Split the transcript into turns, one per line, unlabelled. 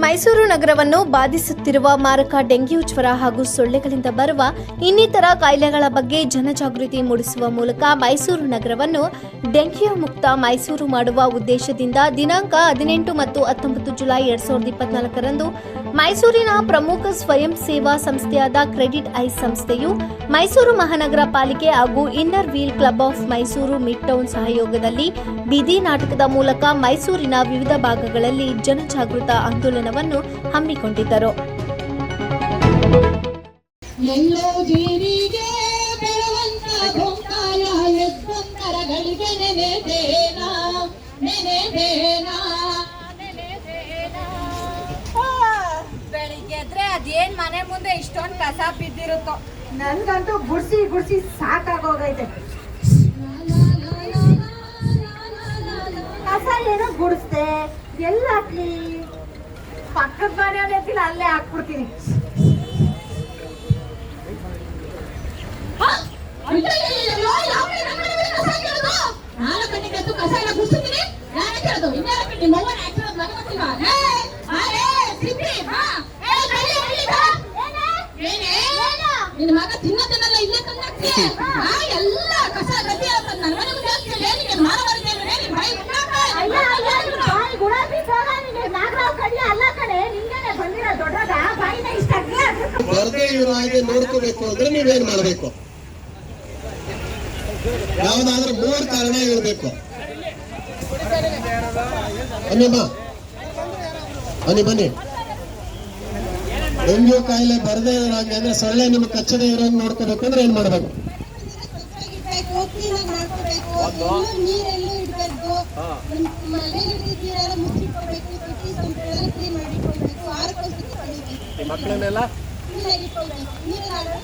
ಮೈಸೂರು ನಗರವನ್ನು ಬಾಧಿಸುತ್ತಿರುವ ಮಾರಕ ಡೆಂಗ್ಯೂ ಜ್ವರ ಹಾಗೂ ಸೊಳ್ಳೆಗಳಿಂದ ಬರುವ ಇನ್ನಿತರ ಕಾಯಿಲೆಗಳ ಬಗ್ಗೆ ಜನಜಾಗೃತಿ ಮೂಡಿಸುವ ಮೂಲಕ ಮೈಸೂರು ನಗರವನ್ನು ಡೆಂಗ್ಯೂ ಮುಕ್ತ ಮೈಸೂರು ಮಾಡುವ ಉದ್ದೇಶದಿಂದ ದಿನಾಂಕ ಹದಿನೆಂಟು ಮತ್ತು ಹತ್ತೊಂಬತ್ತು ಜುಲೈ ಎರಡ್ ಸಾವಿರದ ಇಪ್ಪತ್ನಾಲ್ಕರಂದು ಮೈಸೂರಿನ ಪ್ರಮುಖ ಸ್ವಯಂ ಸೇವಾ ಸಂಸ್ಥೆಯಾದ ಕ್ರೆಡಿಟ್ ಐ ಸಂಸ್ಥೆಯು ಮೈಸೂರು ಮಹಾನಗರ ಪಾಲಿಕೆ ಹಾಗೂ inner wheel club of Mysuru mid town ಸಹಯೋಗದಲ್ಲಿ ಬೀದಿ ನಾಟಕದ ಮೂಲಕ ಮೈಸೂರಿನ ವಿವಿಧ ಭಾಗಗಳಲ್ಲಿ ಜನಜಾಗೃತ ಆಂದೋಲನವನ್ನು ಹಮ್ಮಿಕೊಂಡಿದ್ದರು.
ಅದೇನ್ ಮನೆ ಮುಂದೆ ಇಷ್ಟೊಂದು ಕಸ ಬಿದ್ದಿರುತ್ತೋ.
ನನ್ಗಂತೂ ಗುಡ್ಸಿ ಗುಡ್ಸಿ ಸಾಕಾಗೋಗೈತೆ. ಕಸ ಏನೋ ಗುಡಿಸ್ದೆ ಎಲ್ಲ ಪಕ್ಕದ ಮನೆಯವ್ರ ಎತ್ತಿಲ್ಲ ಅಲ್ಲೇ ಹಾಕ್ಬಿಡ್ತೀನಿ.
ನಿನ್ನ ಮಗ ತಿನ್ನ ತಿನ್ನಲ್ಲ ಇಲ್ಲೇ ಕಸ ಎಲ್ಲ ಕಸ
ಕಸ
ಬರ್ದೇ ಇರೋ ಹಾಗೆ ನೋಡ್ಕೋಬೇಕು ಅಂದ್ರೆ ನೀವೇನ್ ಮಾಡಬೇಕು? ಯಾವ್ದಾದ್ರೂ ಮೂರ್ ಕಾರಣ ಇರಬೇಕು ಬಾ ಬನ್ನಿ ಬನ್ನಿ. ಡೆಂಗ್ಯೂ ಕಾಯಿಲೆ ಬರದೇ ಇರೋ ಹಾಗೆ ಅಂದ್ರೆ ಸೊಳ್ಳೆ ನಿಮ್ಗೆ ಕಚ್ಚದೆ ಇರೋ ನೋಡ್ಕೋಬೇಕು ಅಂದ್ರೆ ಏನ್ ಮಾಡ್ಬೇಕು? ಮಕ್ಕಳನ್ನೆಲ್ಲ
వెళ్ళిపోయాను